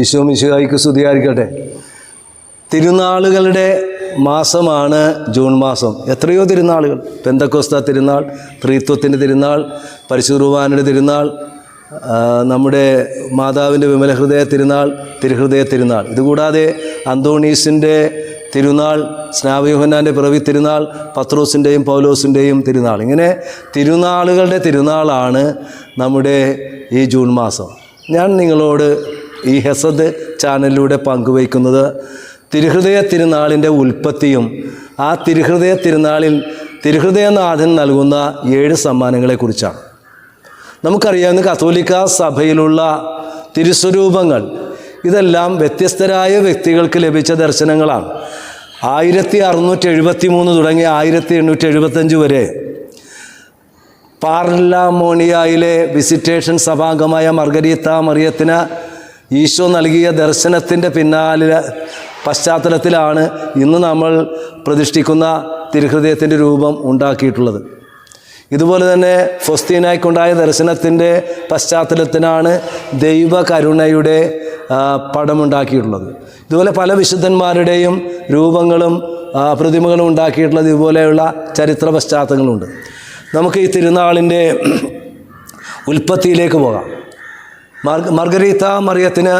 ഈശോ മിശുഹായിക്ക് സ്തുതിയായിരിക്കട്ടെ. തിരുനാളുകളുടെ മാസമാണ് ജൂൺ മാസം. എത്രയോ തിരുനാളുകൾ. പെന്തക്കോസ്ത തിരുനാൾ ത്രീത്വത്തിന്റെ തിരുനാൾ പരിശുറുവാനുടെ തിരുനാൾ നമ്മുടെ മാതാവിന്റെ വിമലഹൃദയ തിരുനാൾ തിരുഹൃദയ തിരുനാൾ. ഇതുകൂടാതെ അന്തോണീസിന്റെ തിരുനാൾ സ്നാവയോഹന്നാന്റെ പിറവി തിരുനാൾ പത്രോസിന്റെയും പൗലോസിന്റെയും തിരുനാൾ. ഇങ്ങനെ തിരുനാളുകളുടെ തിരുനാളാണ് നമ്മുടെ ഈ ജൂൺ മാസം. ഞാൻ നിങ്ങളോട് ഈ ഹെസദ് ചാനലിലൂടെ പങ്കുവയ്ക്കുന്നത് തിരുഹൃദയ തിരുനാളിന്റെ ഉൽപ്പത്തിയും ആ തിരുഹൃദയ തിരുനാളിൽ തിരുഹൃദയനാഥൻ നൽകുന്ന ഏഴ് സമ്മാനങ്ങളെക്കുറിച്ചാണ്. നമുക്കറിയാവുന്ന കത്തോലിക്ക സഭയിലുള്ള തിരുസ്വരൂപങ്ങൾ ഇതെല്ലാം വ്യത്യസ്തരായ വ്യക്തികൾക്ക് ലഭിച്ച ദർശനങ്ങളാണ്. ആയിരത്തി അറുന്നൂറ്റി എഴുപത്തി മൂന്ന് തുടങ്ങി ആയിരത്തി എണ്ണൂറ്റി എഴുപത്തഞ്ച് വരെ പാർലാമോണിയയിലെ വിസിറ്റേഷൻ സഭാംഗമായ മർഗരീത്ത മറിയത്തിന് ഈശോ നൽകിയ ദർശനത്തിന്റെ പിന്നാലെ പശ്ചാത്തലത്തിലാണ് ഇന്ന് നമ്മൾ പ്രതിഷ്ഠിക്കുന്ന തിരുഹൃദയത്തിന്റെ രൂപം ഉണ്ടാക്കിയിട്ടുള്ളത്. ഇതുപോലെ തന്നെ ഫൊസ്തീനായിക്കുണ്ടായ ദർശനത്തിന്റെ പശ്ചാത്തലത്തിനാണ് ദൈവകരുണയുടെ പടമുണ്ടാക്കിയിട്ടുള്ളത്. ഇതുപോലെ പല വിശുദ്ധന്മാരുടെയും രൂപങ്ങളും പ്രതിമകളും ഉണ്ടാക്കിയിട്ടുള്ളത് ഇതുപോലെയുള്ള ചരിത്ര പശ്ചാത്തലങ്ങളുണ്ട്. നമുക്ക് ഈ തിരുനാളിന്റെ ഉൽപ്പത്തിയിലേക്ക് പോകാം. മർഗരീത്ത മറിയത്തിന്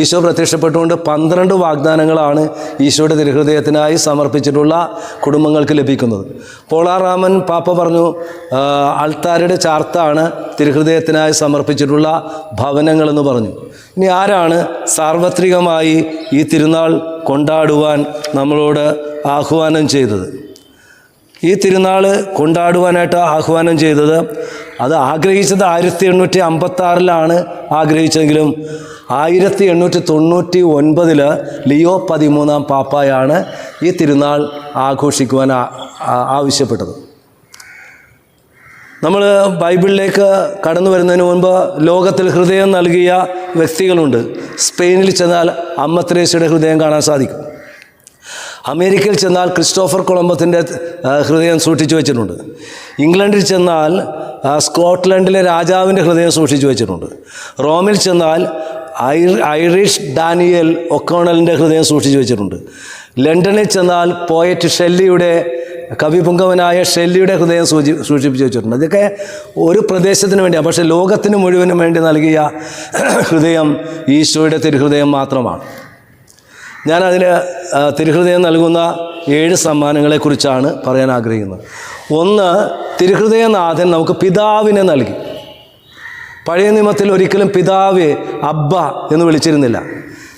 ഈശോ പ്രത്യക്ഷപ്പെട്ടുകൊണ്ട് പന്ത്രണ്ട് വാഗ്ദാനങ്ങളാണ് ഈശോയുടെ തിരുഹൃദയത്തിനായി സമർപ്പിച്ചിട്ടുള്ള കുടുംബങ്ങൾക്ക് ലഭിക്കുന്നത്. പോളാറാമൻ പാപ്പ പറഞ്ഞു അൾത്താരയുടെ ചാർത്താണ് തിരുഹൃദയത്തിനായി സമർപ്പിച്ചിട്ടുള്ള ഭവനങ്ങളെന്ന് പറഞ്ഞു. ഇനി ആരാണ് സാർവത്രികമായി ഈ തിരുനാൾ കൊണ്ടാടുവാൻ നമ്മളോട് ആഹ്വാനം ചെയ്തത്? ഈ തിരുനാൾ കൊണ്ടാടുവാനായിട്ട് ആഹ്വാനം ചെയ്തത്. അത് ആഗ്രഹിച്ചത് ആയിരത്തി എണ്ണൂറ്റി അമ്പത്തി ആറിലാണ് ആഗ്രഹിച്ചെങ്കിലും ആയിരത്തി എണ്ണൂറ്റി തൊണ്ണൂറ്റി ഒൻപതിൽ ലിയോ പതിമൂന്നാം പാപ്പായാണ് ഈ തിരുനാൾ ആഘോഷിക്കുവാൻ ആവശ്യപ്പെട്ടത്. നമ്മൾ ബൈബിളിലേക്ക് കടന്നു വരുന്നതിന് മുൻപ് ലോകത്തിൽ ഹൃദയം നൽകിയ വ്യക്തികളുണ്ട്. സ്പെയിനിൽ ചെന്നാൽ അമ്മത്രേശയുടെ ഹൃദയം കാണാൻ സാധിക്കും. അമേരിക്കയിൽ ചെന്നാൽ ക്രിസ്റ്റോഫർ കൊളംബത്തിന്റെ ഹൃദയം സൂക്ഷിച്ചു വെച്ചിട്ടുണ്ട്. ഇംഗ്ലണ്ടിൽ ചെന്നാൽ സ്കോട്ട്ലൻഡിലെ രാജാവിന്റെ ഹൃദയം സൂക്ഷിച്ചു വെച്ചിട്ടുണ്ട്. റോമിൽ ചെന്നാൽ ഐറിഷ് ഡാനിയൽ ഒക്കോണലിന്റെ ഹൃദയം സൂക്ഷിച്ചു വെച്ചിട്ടുണ്ട്. ലണ്ടനിൽ ചെന്നാൽ പോയറ്റ് ഷെല്ലിയുടെ കവിപുങ്കവനായ ഷെല്ലിയുടെ ഹൃദയം സൂചി സൂക്ഷിപ്പിച്ച് വെച്ചിട്ടുണ്ട്. ഇതൊക്കെ ഒരു പ്രദേശത്തിന് വേണ്ടിയാണ്. പക്ഷേ ലോകത്തിന് മുഴുവനും വേണ്ടി നൽകിയ ഹൃദയം ഈശോയുടെ തിരുഹൃദയം മാത്രമാണ്. ഞാനതിൽ തിരുഹൃദയം നൽകുന്ന ഏഴ് സമ്മാനങ്ങളെക്കുറിച്ചാണ് പറയാൻ ആഗ്രഹിക്കുന്നത്. ഒന്ന് തിരുഹൃദയനാഥൻ നമുക്ക് പിതാവിനെ നൽകി. പഴയ നിയമത്തിൽ ഒരിക്കലും പിതാവെ അബ്ബ എന്ന് വിളിച്ചിരുന്നില്ല.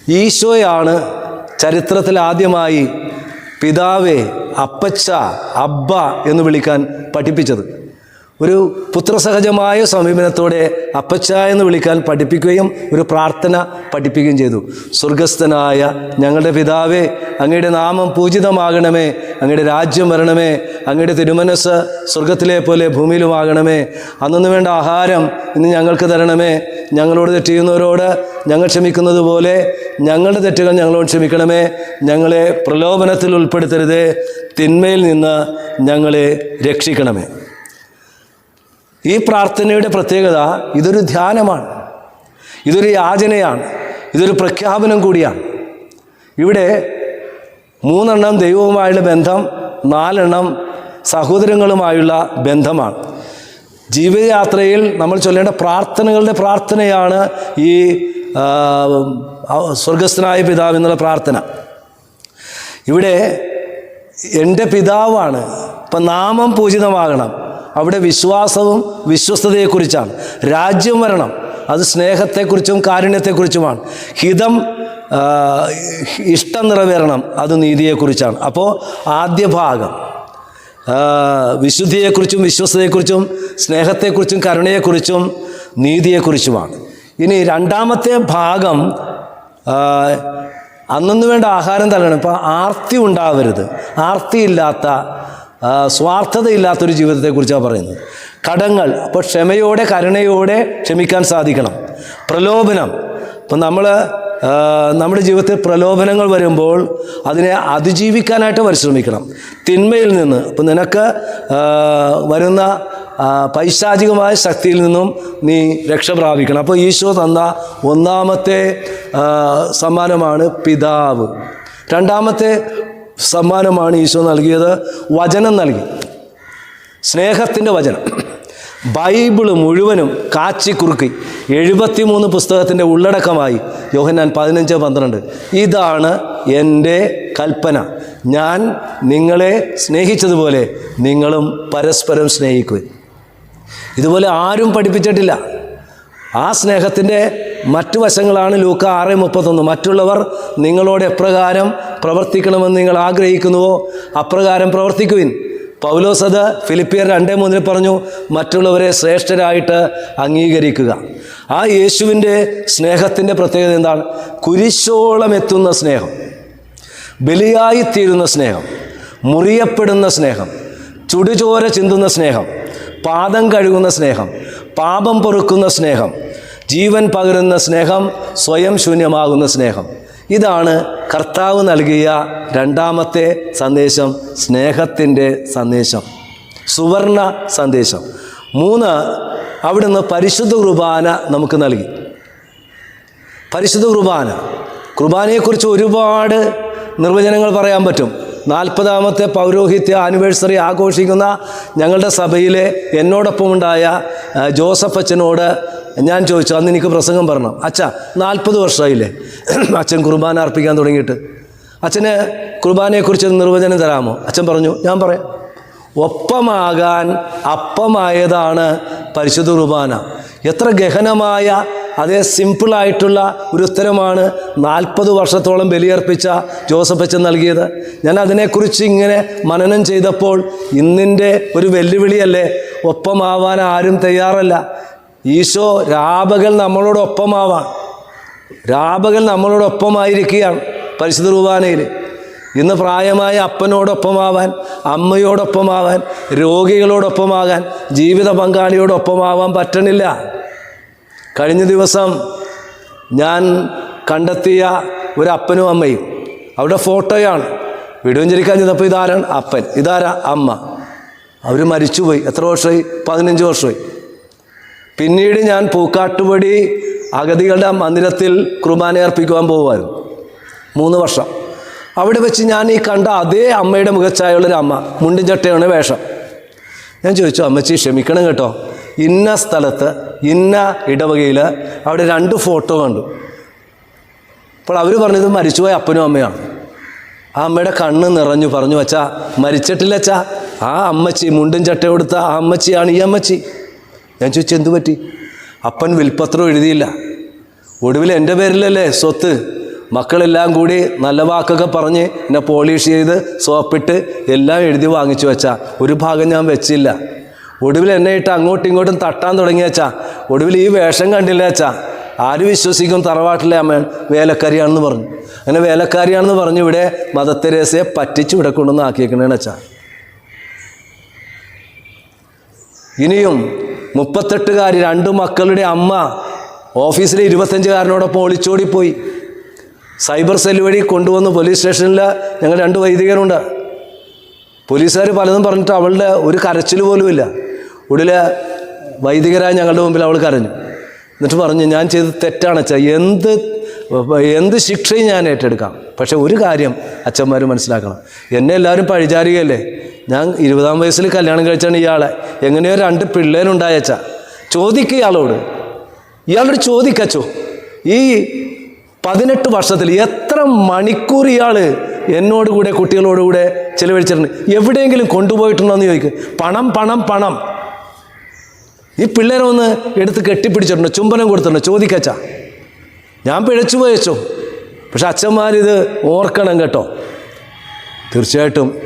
ഈശോയാണ് ചരിത്രത്തിൽ ആദ്യമായി പിതാവെ അപ്പച്ച അബ്ബ എന്ന് വിളിക്കാൻ പഠിപ്പിച്ചത്. ഒരു പുത്രസഹജമായ സമീപനത്തോടെ അപ്പച്ച എന്ന് വിളിക്കാൻ പഠിപ്പിക്കുകയും ഒരു പ്രാർത്ഥന പഠിപ്പിക്കുകയും ചെയ്തു. സ്വർഗസ്ഥനായ ഞങ്ങളുടെ പിതാവേ അങ്ങയുടെ നാമം പൂജിതമാകണമേ അങ്ങയുടെ രാജ്യം വരണമേ അങ്ങയുടെ തിരുമനസ് സ്വർഗത്തിലെ പോലെ ഭൂമിയിലുമാകണമേ. അന്നു വേണ്ട ആഹാരം ഇന്ന് ഞങ്ങൾക്ക് തരണമേ. ഞങ്ങളോട് തെറ്റിയുന്നവരോട് ഞങ്ങൾ ക്ഷമിക്കുന്നത് പോലെ ഞങ്ങളുടെ തെറ്റുകൾ ഞങ്ങളോട് ക്ഷമിക്കണമേ. ഞങ്ങളെ പ്രലോഭനത്തിൽ ഉൾപ്പെടുത്തരുതേ. തിന്മയിൽ നിന്ന് ഞങ്ങളെ രക്ഷിക്കണമേ. ഈ പ്രാർത്ഥനയുടെ പ്രത്യേകത ഇതൊരു ധ്യാനമാണ്. ഇതൊരു യാചനയാണ്. ഇതൊരു പ്രഖ്യാപനം കൂടിയാണ്. ഇവിടെ മൂന്നെണ്ണം ദൈവവുമായുള്ള ബന്ധം നാലെണ്ണം സഹോദരങ്ങളുമായുള്ള ബന്ധമാണ്. ജീവിതയാത്രയിൽ നമ്മൾ ചൊല്ലേണ്ട പ്രാർത്ഥനകളുടെ പ്രാർത്ഥനയാണ് ഈ സ്വർഗസ്ഥനായ പിതാവ് എന്നുള്ള പ്രാർത്ഥന. ഇവിടെ എന്റെ പിതാവാണ്. ഇപ്പം നാമം പൂജിതമാകണം. അവിടെ വിശ്വാസവും വിശ്വസ്തതയെക്കുറിച്ചാണ്. രാജ്യം വരണം അത് സ്നേഹത്തെക്കുറിച്ചും കാരുണ്യത്തെക്കുറിച്ചുമാണ്. ഹിതം ഇഷ്ടം നിറവേറണം അത് നീതിയെക്കുറിച്ചാണ്. അപ്പോൾ ആദ്യ ഭാഗം വിശുദ്ധിയെക്കുറിച്ചും വിശ്വസ്തയെക്കുറിച്ചും സ്നേഹത്തെക്കുറിച്ചും കരുണയെക്കുറിച്ചും നീതിയെക്കുറിച്ചുമാണ്. ഇനി രണ്ടാമത്തെ ഭാഗം അന്നൊന്നു വേണ്ട ആഹാരം തരണം ഇപ്പോൾ ആർത്തി ഉണ്ടാവരുത്. ആർത്തിയില്ലാത്ത സ്വാർത്ഥതയില്ലാത്തൊരു ജീവിതത്തെക്കുറിച്ചാണ് പറയുന്നത്. കടങ്ങൾ അപ്പോൾ ക്ഷമയോടെ കരുണയോടെ ക്ഷമിക്കാൻ സാധിക്കണം. പ്രലോഭനം. ഇപ്പം നമ്മൾ നമ്മുടെ ജീവിതത്തിൽ പ്രലോഭനങ്ങൾ വരുമ്പോൾ അതിനെ അതിജീവിക്കാനായിട്ട് പരിശ്രമിക്കണം. തിന്മയിൽ നിന്ന്. ഇപ്പം നിനക്ക് വരുന്ന പൈശാചികമായ ശക്തിയിൽ നിന്നും നീ രക്ഷ പ്രാപിക്കണം. അപ്പോൾ ഈശോ തന്ന ഒന്നാമത്തെ സമ്മാനമാണ് പിതാവ്. രണ്ടാമത്തെ സമ്മാനമാണ് ഈശോ നൽകിയത്. വചനം നൽകി. സ്നേഹത്തിന്റെ വചനം. ബൈബിൾ മുഴുവനും കാച്ചി കാച്ചിക്കുറുക്കി എഴുപത്തിമൂന്ന് പുസ്തകത്തിന്റെ ഉള്ളടക്കമായി യോഹന്നാൻ പതിനഞ്ച് പന്ത്രണ്ട്. ഇതാണ് എന്റെ കൽപ്പന. ഞാൻ നിങ്ങളെ സ്നേഹിച്ചതുപോലെ നിങ്ങളും പരസ്പരം സ്നേഹിക്കുക ഇതുപോലെ ആരും പഠിപ്പിച്ചിട്ടില്ല. ആ സ്നേഹത്തിന്റെ മറ്റു വശങ്ങളാണ് ലൂക്ക ആറ് മുപ്പത്തൊന്ന്. മറ്റുള്ളവർ നിങ്ങളോട് എപ്രകാരം പ്രവർത്തിക്കണമെന്ന് നിങ്ങൾ ആഗ്രഹിക്കുന്നുവോ? അപ്രകാരം പ്രവർത്തിക്കുവിൻ. പൗലോസ് അത് ഫിലിപ്പിയർ രണ്ടേ മൂന്നിൽ പറഞ്ഞു മറ്റുള്ളവരെ ശ്രേഷ്ഠരായിട്ട് അംഗീകരിക്കുക. ആ യേശുവിന്റെ സ്നേഹത്തിന്റെ പ്രത്യേകത എന്താണ്? കുരിശോളം എത്തുന്ന സ്നേഹം ബലിയായിത്തീരുന്ന സ്നേഹം മുറിയപ്പെടുന്ന സ്നേഹം ചുടുചോര ചിന്തുന്ന സ്നേഹം പാദം കഴുകുന്ന സ്നേഹം പാപം പൊറുക്കുന്ന സ്നേഹം ജീവൻ പകരുന്ന സ്നേഹം സ്വയം ശൂന്യമാകുന്ന സ്നേഹം. ഇതാണ് കർത്താവ് നൽകിയ രണ്ടാമത്തെ സന്ദേശം സ്നേഹത്തിന്റെ സന്ദേശം സുവർണ സന്ദേശം. മൂന്ന് അവിടുന്ന് പരിശുദ്ധ കുർബാന നമുക്ക് നൽകി. പരിശുദ്ധ കുർബാന. കുർബാനയെക്കുറിച്ച് ഒരുപാട് നിർവചനങ്ങൾ പറയാൻ പറ്റും. നാൽപ്പതാമത്തെ പൗരോഹിത്യ ആനിവേഴ്സറി ആഘോഷിക്കുന്ന ഞങ്ങളുടെ സഭയിലെ എന്നോടൊപ്പമുണ്ടായ ജോസഫ് അച്ഛനോട് ഞാൻ ചോദിച്ചു അന്ന് എനിക്ക് പ്രസംഗം പറഞ്ഞു അച്ഛ നാൽപ്പത് വർഷമായില്ലേ? അച്ഛൻ കുർബാന അർപ്പിക്കാൻ തുടങ്ങിയിട്ട്. അച്ഛന് കുർബാനയെക്കുറിച്ച് നിർവചനം തരാമോ? അച്ഛൻ പറഞ്ഞു ഞാൻ പറയാം. ഒപ്പമാകാൻ അപ്പമായതാണ് പരിശുദ്ധ കുർബാന. എത്ര ഗഹനമായ അതേ സിമ്പിളായിട്ടുള്ള ഒരു ഉത്തരമാണ് നാൽപ്പത് വർഷത്തോളം ബലിയർപ്പിച്ച ജോസഫ് അച്ഛൻ നൽകിയത്. ഞാൻ അതിനെക്കുറിച്ച് ഇങ്ങനെ മനനം ചെയ്തപ്പോൾ ഇന്നിന്റെ ഒരു വെല്ലുവിളിയല്ലേ ഒപ്പമാവാൻ ആരും തയ്യാറല്ല. ഈശോ രാപകൽ നമ്മളോടൊപ്പമാവാൻ രാപകൽ നമ്മളോടൊപ്പമായിരിക്കുകയാണ് പരിശുദ്ധ കുർബാനയിൽ. ഇന്ന് പ്രായമായ അപ്പനോടൊപ്പമാവാൻ അമ്മയോടൊപ്പമാവാൻ രോഗികളോടൊപ്പമാകാൻ ജീവിത പങ്കാളിയോടൊപ്പമാവാൻ പറ്റണില്ല. കഴിഞ്ഞ ദിവസം ഞാൻ കണ്ടെത്തിയ ഒരു അപ്പനും അമ്മയും അവരുടെ ഫോട്ടോയാണ്. വിടുവഞ്ചരിക്കാൻ ചെന്നപ്പോൾ ഇതാരാണ് അപ്പൻ? ഇതാരാ അമ്മ? അവർ മരിച്ചുപോയി. എത്ര വർഷമായി? പതിനഞ്ച് വർഷമായി. പിന്നീട് ഞാൻ പൂക്കാട്ടുപടി അഗതികളുടെ മന്ദിരത്തിൽ കുർബാന അർപ്പിക്കുവാൻ പോകുമായിരുന്നു മൂന്ന് വർഷം. അവിടെ വെച്ച് ഞാൻ ഈ കണ്ട അതേ അമ്മയുടെ മുഖച്ചായുള്ളൊരു അമ്മ മുണ്ടും ചട്ടയാണ് വേഷം. ഞാൻ ചോദിച്ചു അമ്മച്ചി ക്ഷമിക്കണം കേട്ടോ. ഇന്ന സ്ഥലത്ത് ഇന്ന ഇടവകയിൽ അവിടെ രണ്ട് ഫോട്ടോ കണ്ടു. അപ്പോൾ അവർ പറഞ്ഞത് മരിച്ചുപോയ അപ്പനും അമ്മയാണ്. ആ അമ്മയുടെ കണ്ണ് നിറഞ്ഞു പറഞ്ഞു അച്ഛാ മരിച്ചിട്ടില്ല അച്ഛാ. ആ അമ്മച്ചി മുണ്ടും ചട്ട കൊടുത്ത ആ അമ്മച്ചിയാണ് ഈ അമ്മച്ചി. ഞാൻ ചോദിച്ചു എന്തു പറ്റി? അപ്പൻ വിൽപ്പത്രം എഴുതിയില്ല. ഒടുവിൽ എന്റെ പേരിലല്ലേ സ്വത്ത്? മക്കളെല്ലാം കൂടി നല്ല വാക്കൊക്കെ പറഞ്ഞ് എന്നെ പോളിഷ് ചെയ്ത് സോപ്പിട്ട് എല്ലാം എഴുതി വാങ്ങിച്ചു വെച്ചാ. ഒരു ഭാഗം ഞാൻ വെച്ചില്ല. ഒടുവിൽ എന്നെ ഇട്ട് അങ്ങോട്ടും ഇങ്ങോട്ടും തട്ടാൻ തുടങ്ങിയച്ചാ ഒടുവിൽ ഈ വേഷം കണ്ടില്ല വെച്ചാ. ആര് വിശ്വസിക്കും തറവാട്ടിലെ അമ്മ വേലക്കാരിയാണെന്ന് പറഞ്ഞു. അങ്ങനെ വേലക്കാരിയാണെന്ന് പറഞ്ഞു ഇവിടെ മതത്തെരേസയെ പറ്റിച്ച് ഇവിടെ കൊണ്ടുവന്ന് ആക്കിയേക്കണേണച്ചാ ഇനിയും മുപ്പത്തെട്ടുകാരി രണ്ട് മക്കളുടെ അമ്മ ഓഫീസിലെ ഇരുപത്തഞ്ചുകാരനോടൊപ്പം ഒളിച്ചോടിപ്പോയി. സൈബർ സെൽ വഴി കൊണ്ടുവന്ന് പോലീസ് സ്റ്റേഷനിൽ ഞങ്ങൾ രണ്ട് വൈദികരുണ്ട്. പോലീസുകാർ പലതും പറഞ്ഞിട്ട് അവളുടെ ഒരു കരച്ചിൽ പോലുമില്ല ഒടുവിൽ വൈദികരായ ഞങ്ങളുടെ മുമ്പിൽ അവൾ കരഞ്ഞു. എന്നിട്ട് പറഞ്ഞു ഞാൻ ചെയ്ത് തെറ്റാണ് അച്ഛ. എന്ത് എന്ത് ശിക്ഷയും ഞാൻ ഏറ്റെടുക്കാം. പക്ഷെ ഒരു കാര്യം അച്ഛന്മാർ മനസ്സിലാക്കണം. എന്നെ എല്ലാവരും പഴിചാരികയല്ലേ? ഞാൻ ഇരുപതാം വയസ്സിൽ കല്യാണം കഴിച്ചാണ് ഇയാളെ. എങ്ങനെയോ രണ്ട് പിള്ളേരുണ്ടായച്ച. ചോദിക്കുക ഇയാളോട്. ഇയാളോട് ചോദിക്കച്ചോ. ഈ പതിനെട്ട് വർഷത്തിൽ എത്ര മണിക്കൂർ ഇയാൾ എന്നോട് കൂടെ കുട്ടികളോട് കൂടെ ചിലവഴിച്ചിട്ടുണ്ട്? എവിടെയെങ്കിലും കൊണ്ടുപോയിട്ടുണ്ടോ എന്ന് ചോദിക്കും. പണം പണം പണം. ഈ പിള്ളേരെ ഒന്ന് എടുത്ത് കെട്ടിപ്പിടിച്ചിട്ടുണ്ടോ ചുംബനം കൊടുത്തിട്ടുണ്ടോ. ചോദിക്കച്ച. ഞാൻ പിഴച്ചു പോയച്ചോ പക്ഷെ അച്ഛന്മാരിത് ഓർക്കണം കേട്ടോ. തീർച്ചയായിട്ടും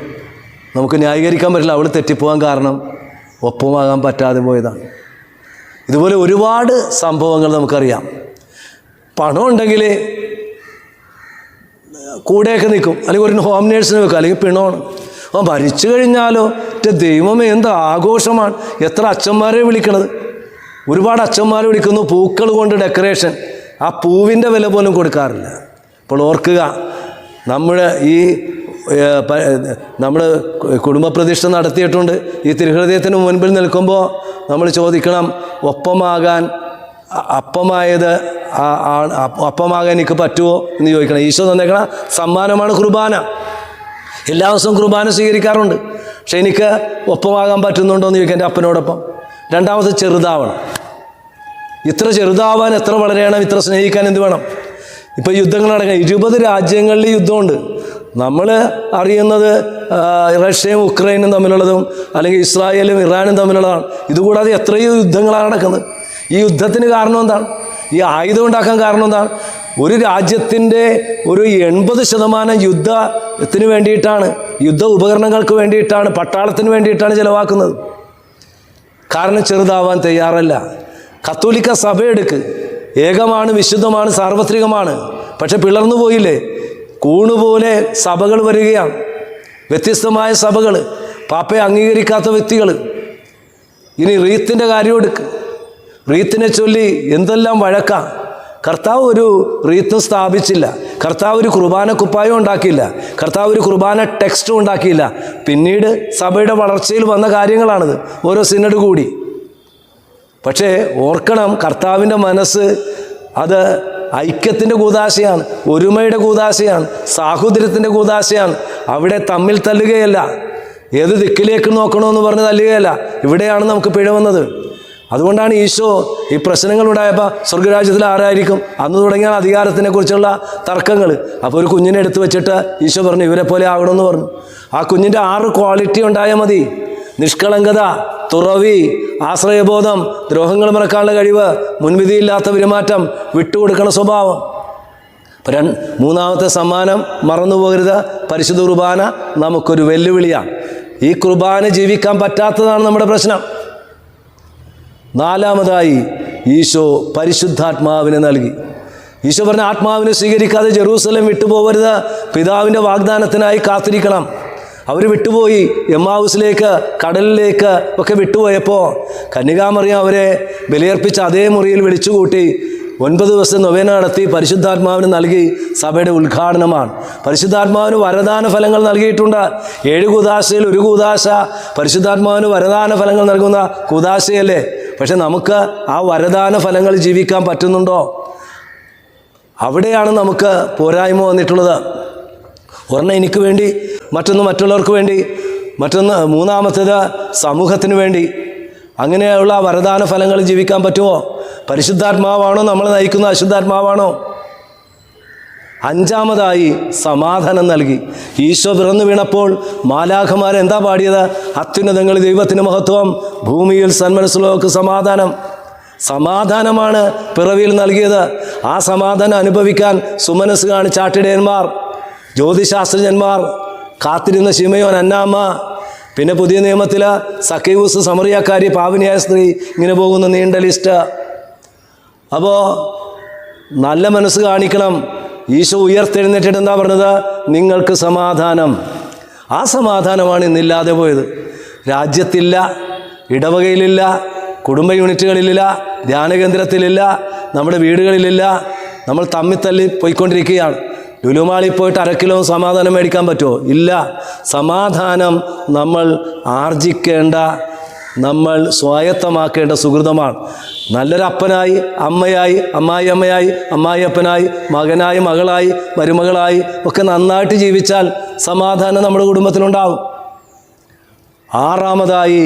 നമുക്ക് ന്യായീകരിക്കാൻ പറ്റില്ല. അവൾ തെറ്റിപ്പോകാൻ കാരണം ഒപ്പമാകാൻ പറ്റാതെ പോയതാണ് ഇതുപോലെ ഒരുപാട് സംഭവങ്ങൾ നമുക്കറിയാം. പണം ഉണ്ടെങ്കിൽ കൂടെയൊക്കെ നിൽക്കും. അല്ലെങ്കിൽ ഒരു ഹോം നേഴ്സിനെ വെക്കും. അല്ലെങ്കിൽ പിണമാണ് അവൻ ഭരിച്ചു കഴിഞ്ഞാലോ? എന്റെ ദൈവമേ എന്ത് ആഘോഷമാണ്. എത്ര അച്ഛന്മാരെ വിളിക്കണത്. ഒരുപാട് അച്ഛന്മാരെ വിളിക്കുന്നു. പൂക്കൾ കൊണ്ട് ഡെക്കറേഷൻ ആ പൂവിന്റെ വില പോലും കൊടുക്കാറില്ല. അപ്പോൾ ഓർക്കുക നമ്മുടെ ഈ നമ്മൾ കുടുംബ പ്രതിഷ്ഠ നടത്തിയിട്ടുണ്ട്. ഈ തിരുഹൃദയത്തിന് മുൻപിൽ നിൽക്കുമ്പോൾ നമ്മൾ ചോദിക്കണം ഒപ്പമാകാൻ അപ്പമായത് അപ്പമാകാൻ എനിക്ക് പറ്റുമോ എന്ന് ചോദിക്കണം. ഈശോ തന്നേക്കണ സമ്മാനമാണ് കുർബാന. എല്ലാ ദിവസവും കുർബാന സ്വീകരിക്കാറുണ്ട്. പക്ഷെ എനിക്ക് ഒപ്പമാകാൻ പറ്റുന്നുണ്ടോ എന്ന് ചോദിക്കാം എന്റെ അപ്പനോടൊപ്പം. രണ്ടാമത് ചെറുതാവണം. ഇത്ര ചെറുതാവാൻ എത്ര വളരെയണം ഇത്ര സ്നേഹിക്കാൻ എന്ത് വേണം? ഇപ്പോൾ യുദ്ധങ്ങൾ നടക്കുക ഇരുപത് രാജ്യങ്ങളിൽ യുദ്ധമുണ്ട്. നമ്മൾ അറിയുന്നത് റഷ്യയും ഉക്രൈനും തമ്മിലുള്ളതും അല്ലെങ്കിൽ ഇസ്രായേലും ഇറാനും തമ്മിലുള്ളതാണ്. ഇതുകൂടാതെ എത്രയോ യുദ്ധങ്ങളാണ് നടക്കുന്നത്. ഈ യുദ്ധത്തിന് കാരണം എന്താണ്? ഈ ആയുധം ഉണ്ടാക്കാൻ കാരണം എന്താണ്? ഒരു രാജ്യത്തിന്റെ ഒരു എൺപത് ശതമാനം യുദ്ധത്തിന് വേണ്ടിയിട്ടാണ് യുദ്ധ ഉപകരണങ്ങൾക്ക് വേണ്ടിയിട്ടാണ് പട്ടാളത്തിന് വേണ്ടിയിട്ടാണ് ചിലവാക്കുന്നത്. കാരണം ചെറുതാവാൻ തയ്യാറല്ല. കത്തോലിക്ക സഭയെടുക്ക് ഏകമാണ് വിശുദ്ധമാണ് സാർവത്രികമാണ്. പക്ഷെ പിളർന്നു പോയില്ലേ? കൂണുപോലെ സഭകൾ വരികയാണ്. വ്യത്യസ്തമായ സഭകൾ പാപ്പയെ അംഗീകരിക്കാത്ത വ്യക്തികൾ ഇനി റീത്തിന്റെ കാര്യം എടുക്ക്. റീത്തിനെ ചൊല്ലി എന്തെല്ലാം വഴക്കാം? കർത്താവ് ഒരു റീത്ത് സ്ഥാപിച്ചില്ല. കർത്താവ് ഒരു കുർബാന കുപ്പായം ഉണ്ടാക്കിയില്ല. കർത്താവ് ഒരു കുർബാന ടെക്സ്റ്റും ഉണ്ടാക്കിയില്ല. പിന്നീട് സഭയുടെ വളർച്ചയിൽ വന്ന കാര്യങ്ങളാണിത്. ഓരോ സിനഡ് കൂടി. പക്ഷേ ഓർക്കണം കർത്താവിന്റെ മനസ്സ് അത് ഐക്യത്തിന്റെ കൂതാശയാണ് ഒരുമയുടെ കൂതാശയാണ് സാഹോദര്യത്തിന്റെ കൂതാശയാണ്. അവിടെ തമ്മിൽ തല്ലുകയല്ല. ഏത് ദിക്കിലേക്ക് നോക്കണമെന്ന് പറഞ്ഞ് തല്ലുകയല്ല. ഇവിടെയാണ് നമുക്ക് പിഴ വന്നത്. അതുകൊണ്ടാണ് ഈശോ ഈ പ്രശ്നങ്ങൾ ഉണ്ടായപ്പോൾ സ്വർഗരാജ്യത്തിൽ ആരായിരിക്കും? അന്ന് തുടങ്ങിയ അധികാരത്തിനെ കുറിച്ചുള്ള തർക്കങ്ങൾ. അപ്പോൾ ഒരു കുഞ്ഞിനെ എടുത്തു വെച്ചിട്ട് ഈശോ പറഞ്ഞു ഇവരെ പോലെ ആകണമെന്ന് പറഞ്ഞു. ആ കുഞ്ഞിന്റെ ആറ് ക്വാളിറ്റി ഉണ്ടായാൽ മതി. നിഷ്കളങ്കത തുറവി ആശ്രയബോധം ദ്രോഹങ്ങൾ മറക്കാനുള്ള കഴിവ് മുൻവിധിയില്ലാത്ത പെരുമാറ്റം വിട്ടുകൊടുക്കണ സ്വഭാവം. ര മൂന്നാമത്തെ സമ്മാനം മറന്നു പോകരുത്. പരിശുദ്ധ കുർബാന നമുക്കൊരു വെല്ലുവിളിയാണ് ഈ കുർബാന ജീവിക്കാൻ പറ്റാത്തതാണ് നമ്മുടെ പ്രശ്നം. നാലാമതായി ഈശോ പരിശുദ്ധാത്മാവിനെ നൽകി. ഈശോ പറഞ്ഞ ആത്മാവിനെ സ്വീകരിക്കാതെ ജെറൂസലം വിട്ടുപോകരുത്. പിതാവിന്റെ വാഗ്ദാനത്തിനായി കാത്തിരിക്കണം. അവർ വിട്ടുപോയി. എമ്മാവൂസിലേക്ക് കടലിലേക്ക് ഒക്കെ വിട്ടുപോയപ്പോൾ കന്യകാമറിയ അവരെ ബലിയർപ്പിച്ച അതേ മുറിയിൽ വിളിച്ചുകൂട്ടി. ഒൻപത് ദിവസം നൊവേന നടത്തി പരിശുദ്ധാത്മാവിന് നൽകി സഭയുടെ ഉദ്ഘാടനമാണ്. പരിശുദ്ധാത്മാവിന് വരദാന ഫലങ്ങൾ നൽകിയിട്ടുണ്ട്. ഏഴ് കൂതാശയിൽ ഒരു കൂതാശ. പരിശുദ്ധാത്മാവിന് വരദാന ഫലങ്ങൾ നൽകുന്ന കൂതാശയല്ലേ? പക്ഷെ നമുക്ക് ആ വരദാന ഫലങ്ങൾ ജീവിക്കാൻ പറ്റുന്നുണ്ടോ? അവിടെയാണ് നമുക്ക് പോരായ്മ വന്നിട്ടുള്ളത്. ഒരെണ്ണം എനിക്ക് വേണ്ടി മറ്റൊന്ന് മറ്റുള്ളവർക്ക് വേണ്ടി മറ്റൊന്ന് മൂന്നാമത്തേത് സമൂഹത്തിന് വേണ്ടി. അങ്ങനെയുള്ള വരദാന ഫലങ്ങൾ ജീവിക്കാൻ പറ്റുമോ? പരിശുദ്ധാത്മാവാണോ നമ്മൾ നയിക്കുന്ന അശുദ്ധാത്മാവാണോ? അഞ്ചാമതായി സമാധാനം നൽകി. ഈശോ പിറന്നു വീണപ്പോൾ മാലാഖമാർ എന്താ പാടിയത്? അത്യുന്നതങ്ങൾ ദൈവത്തിന് മഹത്വം ഭൂമിയിൽ സന്മനസ്സുള്ളവർക്ക് സമാധാനം. സമാധാനമാണ് പിറവിയിൽ നൽകിയത്. ആ സമാധാനം അനുഭവിക്കാൻ സുമനസ് കാണിച്ച ജ്യോതിശാസ്ത്രജ്ഞന്മാർ കാത്തിരുന്ന ശിമയോൻ അന്നാമ്മ പിന്നെ പുതിയ നിയമത്തിൽ സക്കൈവൂസ് സമറിയാക്കാരി പാവനിയായ സ്ത്രീ ഇങ്ങനെ പോകുന്ന നീണ്ട ലിസ്റ്റ്. അപ്പോൾ നല്ല മനസ്സ് കാണിക്കണം. ഈശോ ഉയർത്തെഴുന്നേറ്റിട്ട് എന്താ പറഞ്ഞത്? നിങ്ങൾക്ക് സമാധാനം. ആ സമാധാനമാണ് ഇന്നില്ലാതെ പോയത്. രാജ്യത്തില്ല ഇടവകയിലില്ല കുടുംബ യൂണിറ്റുകളിലില്ല ധ്യാനകേന്ദ്രത്തിലില്ല നമ്മുടെ വീടുകളിലില്ല നമ്മൾ തമ്മിൽ തല്ലി പോയിക്കൊണ്ടിരിക്കുകയാണ്. ലുലുമാളിൽ പോയിട്ട് അരക്കിലോ കിലോ സമാധാനം മേടിക്കാൻ പറ്റുമോ? ഇല്ല. സമാധാനം നമ്മൾ ആർജിക്കേണ്ട നമ്മൾ സ്വായത്തമാക്കേണ്ട സുഹൃതമാണ്. നല്ലൊരു അപ്പനായി അമ്മയായി അമ്മായി അമ്മയായി അമ്മായി അപ്പനായി മകനായി മകളായി മരുമകളായി ഒക്കെ നന്നായിട്ട് ജീവിച്ചാൽ സമാധാനം നമ്മുടെ കുടുംബത്തിലുണ്ടാവും. ആറാമതായി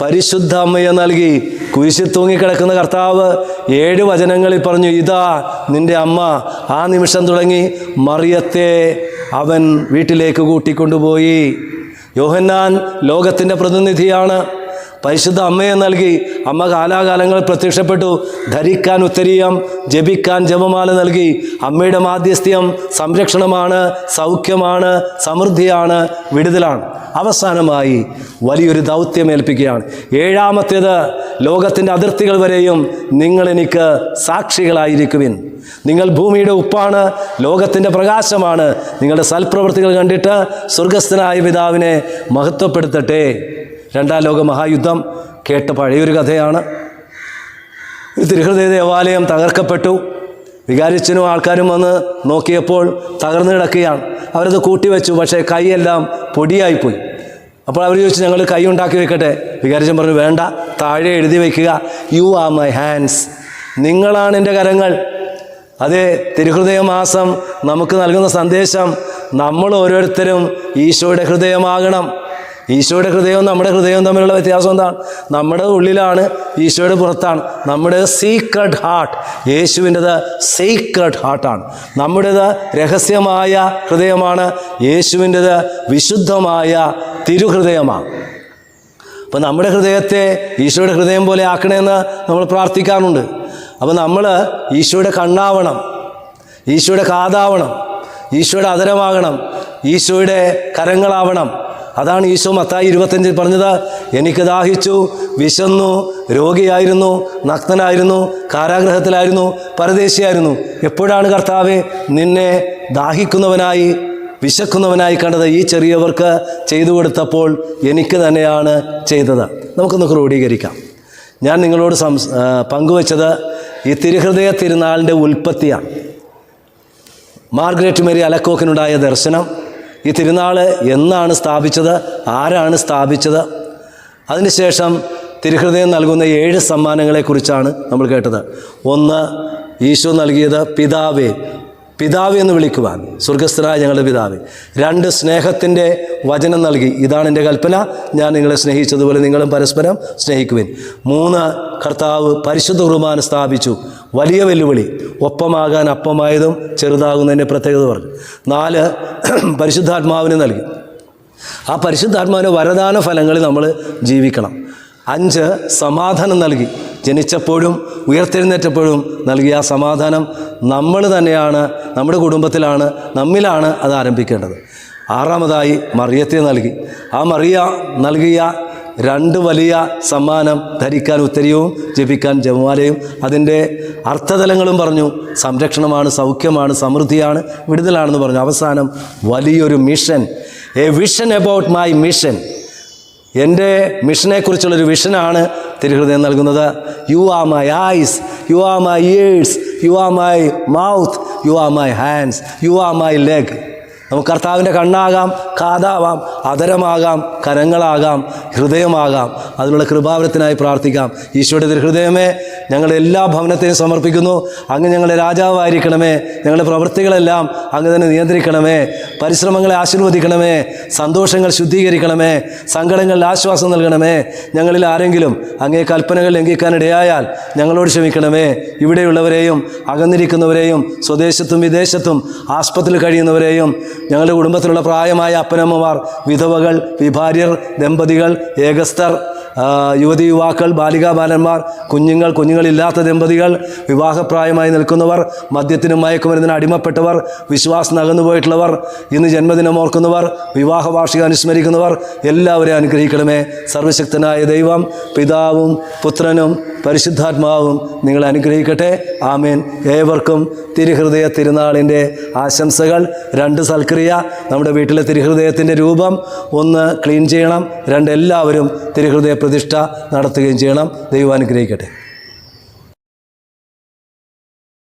പരിശുദ്ധ അമ്മയെ നൽകി കുരിശിൽ തൂങ്ങിക്കിടക്കുന്ന കർത്താവ് ഏഴ് വചനങ്ങളിൽ പറഞ്ഞു ഇതാ നിന്റെ അമ്മ ആ നിമിഷം തുടങ്ങി മറിയത്തെ അവൻ വീട്ടിലേക്ക് കൂട്ടിക്കൊണ്ടുപോയി. യോഹന്നാൻ ലോകത്തിന്റെ പ്രതിനിധിയാണ്. പരിശുദ്ധ അമ്മയെ നൽകി അമ്മ കാലാകാലങ്ങളിൽ പ്രത്യക്ഷപ്പെട്ടു. ധരിക്കാൻ ഉത്തരീയം ജപിക്കാൻ ജപമാല നൽകി. അമ്മയുടെ മാധ്യസ്ഥ്യം സംരക്ഷണമാണ് സൗഖ്യമാണ് സമൃദ്ധിയാണ് വിടുതലാണ്. അവസാനമായി വലിയൊരു ദൗത്യം ഏൽപ്പിക്കുകയാണ്. ഏഴാമത്തേത് ലോകത്തിന്റെ അതിർത്തികൾ വരെയും നിങ്ങൾ എനിക്ക് സാക്ഷികളായിരിക്കുവിൻ. നിങ്ങൾ ഭൂമിയുടെ ഉപ്പാണ് ലോകത്തിന്റെ പ്രകാശമാണ്. നിങ്ങളുടെ സൽപ്രവൃത്തികൾ കണ്ടിട്ട് സ്വർഗസ്ഥനായ പിതാവിനെ മഹത്വപ്പെടുത്തട്ടെ. രണ്ടാം ലോക മഹായുദ്ധം കേട്ട പഴയൊരു കഥയാണ്. തിരുഹൃദയ ദേവാലയം തകർക്കപ്പെട്ടു. വികാരിച്ചനും ആൾക്കാരും വന്ന് നോക്കിയപ്പോൾ തകർന്നു കിടക്കുകയാണ്. അവരത് കൂട്ടിവെച്ചു പക്ഷേ കൈയെല്ലാം പൊടിയായിപ്പോയി. അപ്പോൾ അവർ ചോദിച്ചു ഞങ്ങൾ കൈ ഉണ്ടാക്കി വെക്കട്ടെ? വികാരിച്ചൻ പറഞ്ഞു വേണ്ട താഴെ എഴുതി വയ്ക്കുക യു ആർ മൈ ഹാൻഡ്സ് നിങ്ങളാണ് എന്റെ കരങ്ങൾ. അതെ തിരുഹൃദയ മാസം നമുക്ക് നൽകുന്ന സന്ദേശം നമ്മൾ ഓരോരുത്തരും ഈശോയുടെ ഹൃദയമാകണം. ഈശോയുടെ ഹൃദയവും നമ്മുടെ ഹൃദയവും തമ്മിലുള്ള വ്യത്യാസം എന്താണ് നമ്മുടെ ഉള്ളിലാണ് ഈശോയുടെ പുറത്താണ്. നമ്മുടെ സീക്രട്ട് ഹാർട്ട് യേശുവിന്റെത് സീക്രട്ട് ഹാർട്ടാണ് നമ്മുടേത് രഹസ്യമായ ഹൃദയമാണ് യേശുവിന്റെത് വിശുദ്ധമായ തിരുഹൃദയമാണ്. അപ്പോൾ നമ്മുടെ ഹൃദയത്തെ ഈശോയുടെ ഹൃദയം പോലെ ആക്കണമെന്ന് നമ്മൾ പ്രാർത്ഥിക്കാറുണ്ട്. അപ്പോൾ നമ്മൾ ഈശോയുടെ കണ്ണാവണം ഈശോയുടെ കാതാവണം ഈശോയുടെ അതരമാകണം ഈശോയുടെ കരങ്ങളാവണം അതാണ് ഈശോ മത്തായി ഇരുപത്തഞ്ചിൽ പറഞ്ഞത് എനിക്ക് ദാഹിച്ചു വിശന്നു രോഗിയായിരുന്നു നഗ്നനായിരുന്നു കാരാഗ്രഹത്തിലായിരുന്നു പരദേശിയായിരുന്നു. എപ്പോഴാണ് കർത്താവെ നിന്നെ ദാഹിക്കുന്നവനായി വിശക്കുന്നവനായി കണ്ടത്? ഈ ചെറിയവർക്ക് ചെയ്തു കൊടുത്തപ്പോൾ എനിക്ക് തന്നെയാണ് ചെയ്തത്. നമുക്കൊന്ന് ക്രോഡീകരിക്കാം. ഞാൻ നിങ്ങളോട് സംസ് പങ്കുവച്ചത് ഈ തിരുഹൃദയ തിരുനാളിന്റെ ഉൽപ്പത്തിയാണ്. മാർഗ്രറ്റ് മേരി അലക്കോക്കിനുണ്ടായ ദർശനം. ഈ തിരുനാൾ എന്നാണ് സ്ഥാപിച്ചത്? ആരാണ് സ്ഥാപിച്ചത്? അതിനുശേഷം തിരുഹൃദയം നൽകുന്ന ഏഴ് സമ്മാനങ്ങളെക്കുറിച്ചാണ് നമ്മൾ കേട്ടത്. ഒന്ന് ഈശോ നൽകിയത് പിതാവേ പിതാവ് എന്ന് വിളിക്കുവാൻ. സ്വർഗസ്ഥനായ ഞങ്ങളുടെ പിതാവ്. രണ്ട് സ്നേഹത്തിന്റെ വചനം നൽകി. ഇതാണ് എന്റെ കൽപ്പന. ഞാൻ നിങ്ങളെ സ്നേഹിച്ചതുപോലെ നിങ്ങളും പരസ്പരം സ്നേഹിക്കുവിൻ. മൂന്ന് കർത്താവ് പരിശുദ്ധ കുർബാന സ്ഥാപിച്ചു. വലിയ വെല്ലുവിളി. ഒപ്പമാകാൻ അപ്പമായതും ചെറുതാകുന്നതിന്റെ പ്രത്യേകത പറഞ്ഞു. നാല് പരിശുദ്ധാത്മാവിന് നൽകി. ആ പരിശുദ്ധാത്മാവിന്റെ വരദാന ഫലങ്ങളിൽ നമ്മൾ ജീവിക്കണം. അഞ്ച് സമാധാനം നൽകി. ജനിച്ചപ്പോഴും ഉയർത്തെഴുന്നേറ്റപ്പോഴും നൽകിയ ആ സമാധാനം നമ്മൾ തന്നെയാണ് നമ്മുടെ കുടുംബത്തിലാണ് നമ്മിലാണ് അത് ആരംഭിക്കേണ്ടത്. ആറാമതായി മറിയത്തെ നൽകി. ആ മറിയ നൽകിയ രണ്ട് വലിയ സമ്മാനം ധരിക്കാൻ ഉത്തരവും ജപിക്കാൻ ജപമാലയും അതിന്റെ അർത്ഥതലങ്ങളും പറഞ്ഞു. സംരക്ഷണമാണ് സൗഖ്യമാണ് സമൃദ്ധിയാണ് വിടുതലാണെന്ന് പറഞ്ഞു. അവസാനം വലിയൊരു mission a vision about my mission എന്റെ മിഷനെക്കുറിച്ചുള്ളൊരു വിഷനാണ് തിരുഹൃദയം നൽകുന്നത് you are my eyes you are my ears you are my mouth you are my hands you are my leg നമുക്ക് കർത്താവിന്റെ കണ്ണാകാം കാതാവാം അതരമാകാം കരങ്ങളാകാം ഹൃദയമാകാം. അതിനുള്ള കൃപാവരത്തിനായി പ്രാർത്ഥിക്കാം. ഈശോയുടെ ഹൃദയമേ ഞങ്ങളുടെ എല്ലാ ഭവനത്തെയും സമർപ്പിക്കുന്നു. അങ്ങ് ഞങ്ങളുടെ രാജാവായിരിക്കണമേ. ഞങ്ങളുടെ പ്രവൃത്തികളെല്ലാം അങ്ങ് തന്നെ നിയന്ത്രിക്കണമേ. പരിശ്രമങ്ങളെ ആശീർവദിക്കണമേ. സന്തോഷങ്ങൾ ശുദ്ധീകരിക്കണമേ. സങ്കടങ്ങളിൽ ആശ്വാസം നൽകണമേ. ഞങ്ങളിൽ ആരെങ്കിലും അങ്ങേ കൽപ്പനകൾ ലംഘിക്കാനിടയായാൽ ഞങ്ങളോട് ക്ഷമിക്കണമേ. ഇവിടെയുള്ളവരെയും അകന്നിരിക്കുന്നവരെയും സ്വദേശത്തും വിദേശത്തും ആസ്പത്രിയിൽ കഴിയുന്നവരെയും ഞങ്ങളുടെ കുടുംബത്തിലുള്ള പ്രായമായ അപ്പനമ്മമാർ വിധവകൾ വിഭാര്യർ ദമ്പതികൾ ഏകസ്ഥർ യുവതി യുവാക്കൾ ബാലികാ ബാലന്മാർ കുഞ്ഞുങ്ങൾ കുഞ്ഞുങ്ങളില്ലാത്ത ദമ്പതികൾ വിവാഹപ്രായമായി നിൽക്കുന്നവർ മദ്യത്തിനും മയക്കുമരുന്നിന് അടിമപ്പെട്ടവർ വിശ്വാസം അകന്നു പോയിട്ടുള്ളവർ ഇന്ന് ജന്മദിനം ഓർക്കുന്നവർ വിവാഹ വാർഷികം അനുസ്മരിക്കുന്നവർ എല്ലാവരെയും അനുഗ്രഹിക്കണമേ. സർവശക്തനായ ദൈവം പിതാവും പുത്രനും പരിശുദ്ധാത്മാവും നിങ്ങളെ അനുഗ്രഹിക്കട്ടെ. ആമേൻ. ഏവർക്കും തിരുഹൃദയ തിരുനാളിന്റെ ആശംസകൾ. രണ്ട് സൽക്രിയ നമ്മുടെ വീട്ടിലെ തിരുഹൃദയത്തിന്റെ രൂപം ഒന്ന് ക്ലീൻ ചെയ്യണം. രണ്ട് എല്ലാവരും തിരുഹൃദയ പ്രതിഷ്ഠ നടത്തുകയും ചെയ്യണം. ദൈവം അനുഗ്രഹിക്കട്ടെ.